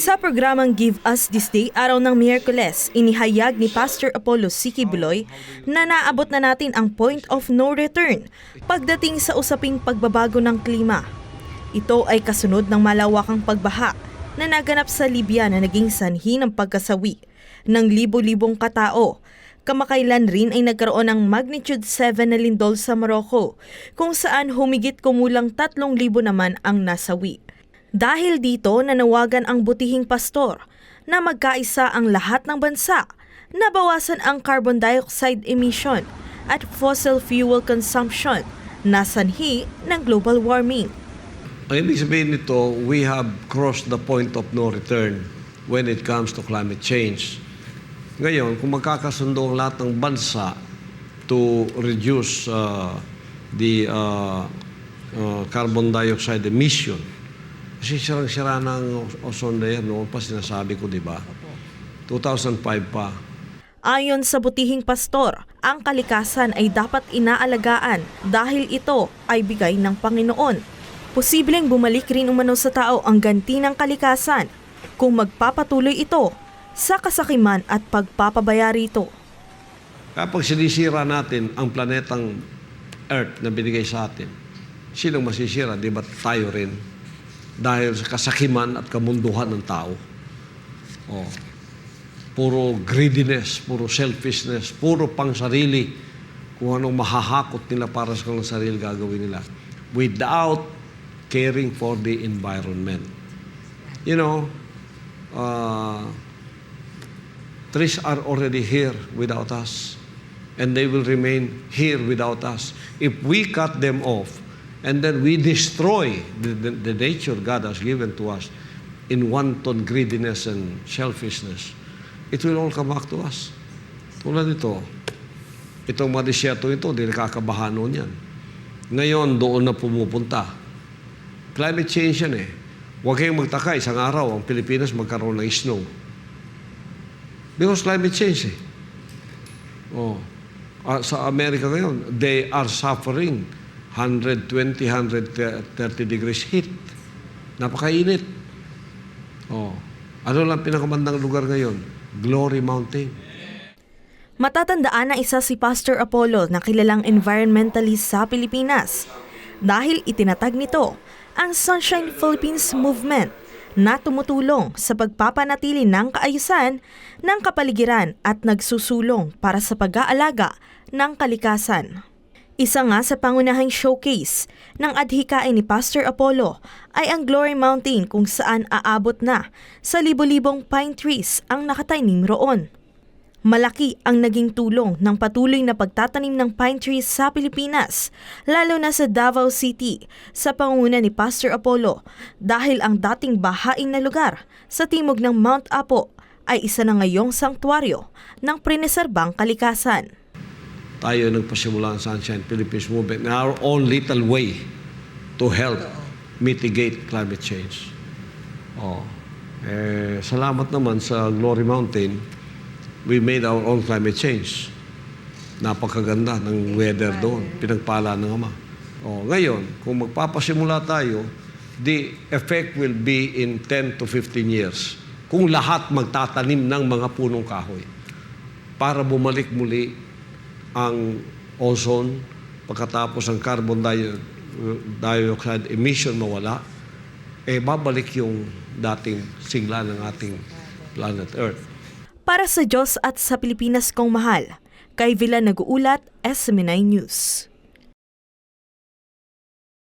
Sa programang Give Us This Day, araw ng Miyerkules, inihayag ni Pastor Apollo Siki Buloy na naabot na natin ang point of no return pagdating sa usaping pagbabago ng klima. Ito ay kasunod ng malawakang pagbaha na naganap sa Libya na naging sanhi ng pagkasawi ng libo-libong katao. Kamakailan rin ay nagkaroon ng magnitude 7 na lindol sa Morocco kung saan humigit kumulang 3,000 naman ang nasawi. Dahil dito nanawagan ang butihing pastor na magkaisa ang lahat ng bansa na bawasan ang carbon dioxide emission at fossil fuel consumption na sanhi ng global warming. Ang ibig sabihin nito, we have crossed the point of no return when it comes to climate change. Ngayon, kung magkakasundo ang lahat ng bansa to reduce uh, the uh, uh, carbon dioxide emission, kasi sirang-sira ng ozone layer noon pa sinasabi ko, di ba? 2005 pa. Ayon sa butihing pastor, ang kalikasan ay dapat inaalagaan dahil ito ay bigay ng Panginoon. Posibleng bumalik rin umano sa tao ang ganti ng kalikasan kung magpapatuloy ito sa kasakiman at pagpapabaya rito. Kapag sinisira natin ang planetang Earth na binigay sa atin, sinong masisira? Di ba tayo rin? Dahil sa kasakiman at kamunduhan ng tao. Oh. Puro greediness, puro selfishness, puro pang sarili. Kung anong mahahakot nila para sa kanilang sarili gagawin nila. Without caring for the environment. You know, uh, trees are already here without us, and they will remain here without us. If we cut them off, and then we destroy the, the, the nature God has given to us in wanton greediness and selfishness, it will all come back to us. Tulad nito, itong mga ito, hindi nakakabaha noon yan. Ngayon, doon na pumupunta. Climate change yan eh. Huwag kayong magtaka, isang araw, ang Pilipinas magkaroon ng snow. Because climate change eh. Oh. Ah, sa Amerika ngayon, they are suffering 120, 130 degrees heat. Napakainit. Oh. Ano lang pinakamandang lugar ngayon? Glory Mountain. Matatandaan na isa si Pastor Apollo na kilalang environmentalist sa Pilipinas dahil itinatag nito ang Sunshine Philippines Movement na tumutulong sa pagpapanatili ng kaayusan ng kapaligiran at nagsusulong para sa pag-aalaga ng kalikasan. Isa nga sa pangunahing showcase ng adhikain ni Pastor Apollo ay ang Glory Mountain kung saan aabot na sa libo-libong pine trees ang nakatainim roon. Malaki ang naging tulong ng patuloy na pagtatanim ng pine trees sa Pilipinas, lalo na sa Davao City, sa pangunguna ni Pastor Apollo dahil ang dating bahain na lugar sa timog ng Mount Apo ay isa na ngayong sanktuaryo ng preneserbang kalikasan. Tayo nagpasimula ang Sunshine Philippines Movement in our own little way to help mitigate climate change. Oh. Eh, salamat naman sa Glory Mountain, we made our own climate change. Napakaganda ng weather doon. Pinagpala ng Ama. Oh, ngayon, kung magpapasimula tayo, the effect will be in 10 to 15 years. Kung lahat magtatanim ng mga punong kahoy para bumalik muli ang ozone pagkatapos ang carbon dio- dioxide emission mawala, eh babalik yung dating sigla ng ating planet Earth. Para sa Diyos at sa Pilipinas kong mahal, kay Villa Nag-uulat, SMNI News.